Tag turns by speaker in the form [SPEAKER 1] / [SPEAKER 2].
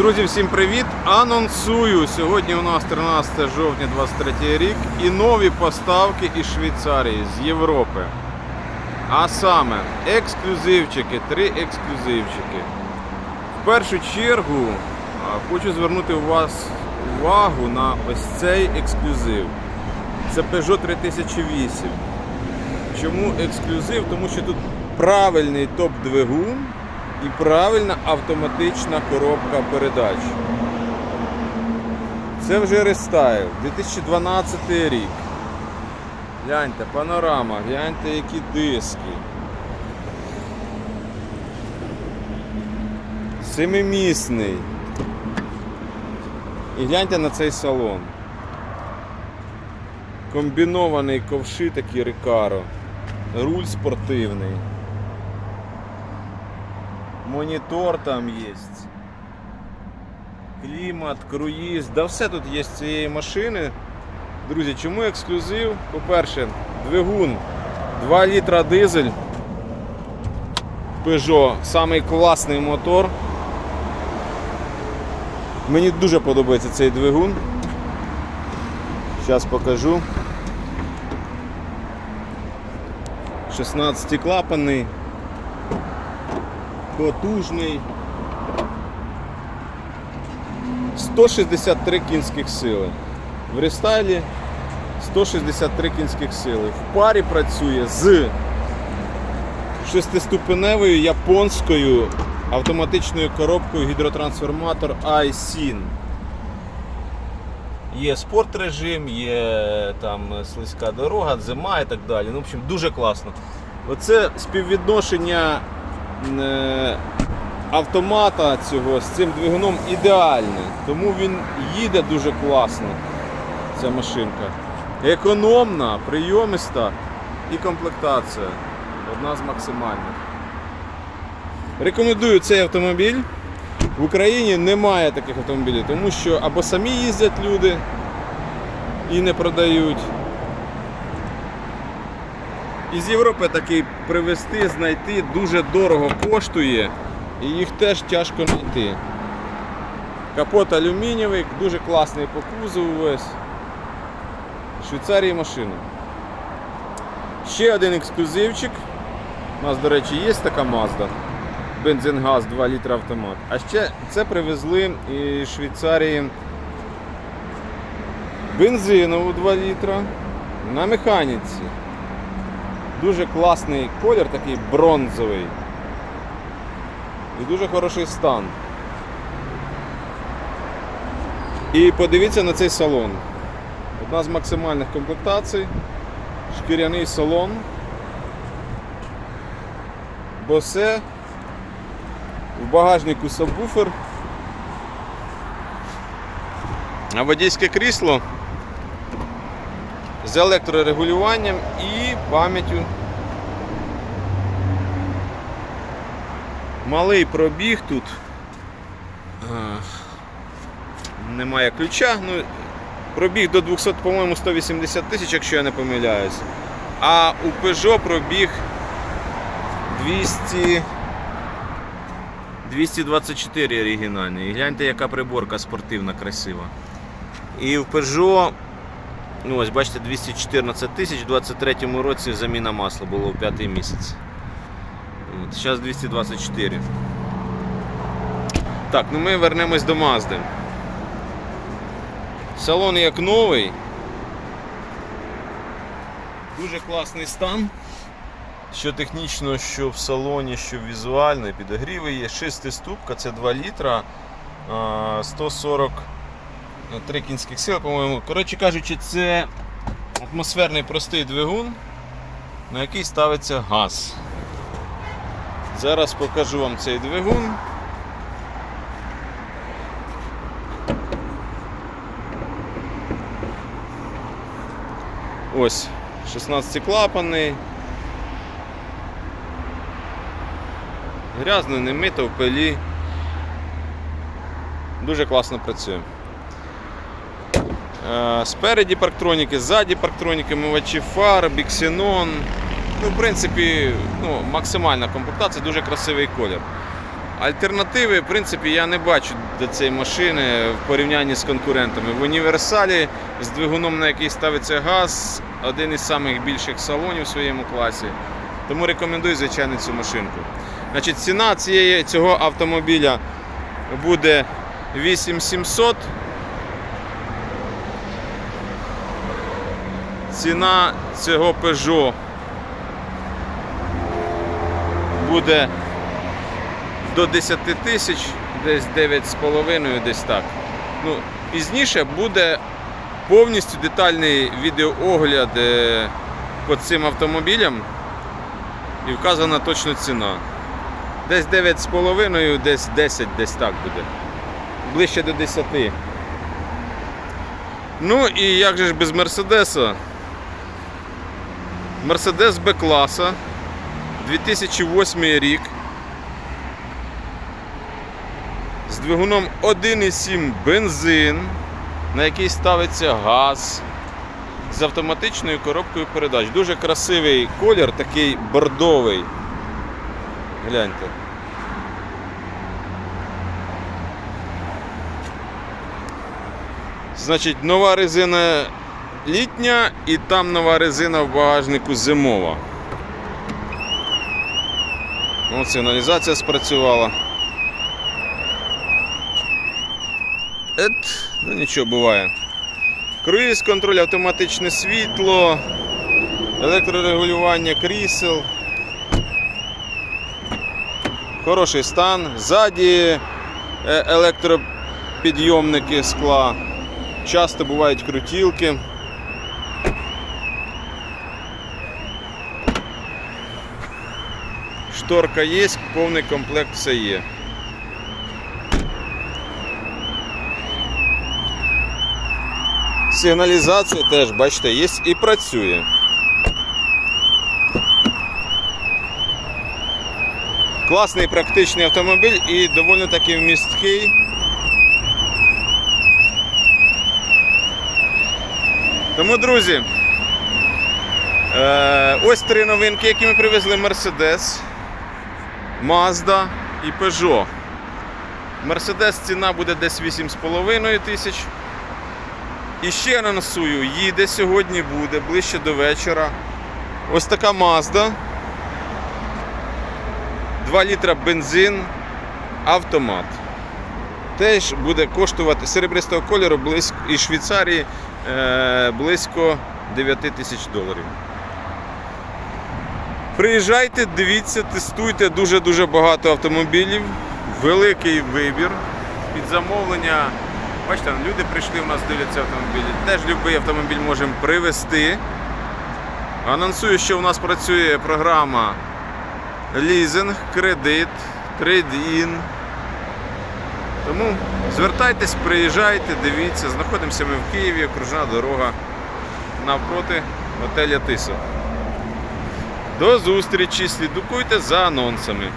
[SPEAKER 1] Друзі, всім привіт! Анонсую! Сьогодні у нас 13 жовтня 23 рік і нові поставки із Швейцарії, з Європи. А саме ексклюзивчики, три ексклюзивчики. В першу чергу хочу звернути у вас увагу на ось цей ексклюзив. Це Peugeot 3008. Чому ексклюзив? Тому що тут правильний топ-двигун і правильна автоматична коробка передач. Це вже рестайл, 2012 рік. Гляньте, панорама, гляньте, які диски. Семимісний. І гляньте на цей салон. Комбінований ковши такі Рикаро. Руль спортивний. Монітор там є. Клімат, круїз. Да все тут є з цієї машини. Друзі, чому ексклюзив? По-перше, двигун 2 літра дизель. Peugeot, самий класний мотор. Мені дуже подобається цей двигун. Зараз покажу. 16 клапанний, потужний. 163 кінських сили. В рестайлі 163 кінських сили. В парі працює з шестиступеневою японською автоматичною коробкою гідротрансформатор iSyn. Є спорт режим, є там слизька дорога, зима і так далі. Ну, в общем, дуже класно. Оце співвідношення автомата цього з цим двигуном ідеальне. Тому він їде дуже класно, ця машинка. Економна, прийомиста і комплектація. Одна з максимальних. Рекомендую цей автомобіль. В Україні немає таких автомобілів, тому що або самі їздять люди і не продають. Із Європи такий привезти, знайти дуже дорого коштує і їх теж тяжко знайти. Капот алюмінієвий, дуже класний по кузову весь. Швейцарії машина. Ще один ексклюзивчик. У нас, до речі, є така Mazda бензин-газ 2 літра автомат. А ще це привезли із Швейцарії бензинову 2 літра на механіці. Дуже класний колір, такий бронзовий. І дуже хороший стан. І подивіться на цей салон. Одна з максимальних комплектацій. Шкіряний салон. Босе в багажнику сабвуфер. А водійське крісло з електрорегулюванням і пам'яттю. Малий пробіг тут. Немає ключа. Ну, пробіг до 200, по-моєму, 180 тисяч, якщо я не помиляюсь. А у Peugeot пробіг 200. 224 оригінальний. І гляньте, яка приборка спортивна, красива. І в Peugeot, Ну, ось, бачите, 214 тисяч, у 23 році заміна масла було в п'ятий місяць. От, Зараз 224. Так, ну ми вернемось до Мазди. Салон як новий. Дуже класний стан. Що технічно, що в салоні, що візуально, підогріви є. 6 ступка, це 2 літра, 140. Ну, три кінських сили, по-моєму. Коротше кажучи, це атмосферний простий двигун, на який ставиться газ. Зараз покажу вам цей двигун. Ось, 16 клапаний. Грязно, не мито в пилі. Дуже класно працює. Е, Спереді парктроніки, ззаді парктроніки, мивачі фар, біксенон. Ну, в принципі, ну, максимальна комплектація, дуже красивий колір. Альтернативи, в принципі, я не бачу до цієї машини в порівнянні з конкурентами. В універсалі з двигуном, на який ставиться газ, один із самих більших салонів в своєму класі. Тому рекомендую, звичайно, цю машинку. Значить, ціна цієї, цього автомобіля буде 8700. Ціна цього Peugeot буде до 10 тисяч, десь 9,5, десь так. Ну, пізніше буде повністю детальний відеоогляд е, по цим автомобілям і вказана точно ціна. Десь 9,5, десь 10, десь так буде. Ближче до 10. Ну і як же ж без Мерседеса? Мерседес Б-класа, 2008 рік. З двигуном 1,7 бензин, на який ставиться газ з автоматичною коробкою передач. Дуже красивий колір, такий бордовий. Гляньте. Значить, нова резина літня і там нова резина в багажнику зимова. О, сигналізація спрацювала. Ет, ну нічого буває. Круїз контроль, автоматичне світло, електрорегулювання крісел. Хороший стан. Ззаді е, електропідйомники скла. Часто бувають крутілки. Шторка є, повний комплект все є. Сигналізація теж, бачите, є і працює. Класний практичний автомобіль і доволі таки вмісткий. Тому, друзі, е, ось три новинки, які ми привезли: Mercedes, Mazda і Peugeot. Mercedes ціна буде десь 8,5 тисяч. І ще анонсую, їде сьогодні буде ближче до вечора. Ось така Mazda. 2 літра бензин, автомат. Теж буде коштувати серебристого кольору близько із Швейцарії е, близько 9 тисяч доларів. Приїжджайте, дивіться, тестуйте дуже-дуже багато автомобілів, великий вибір. Під замовлення. Бачите, люди прийшли у нас дивляться автомобілі. Теж будь-який автомобіль можемо привезти. Анонсую, що у нас працює програма лізинг, кредит, трейд-ін. Тому звертайтесь, приїжджайте, дивіться, знаходимося ми в Києві, окружна дорога навпроти готеля Тиса. До зустрічі, слідкуйте за анонсами.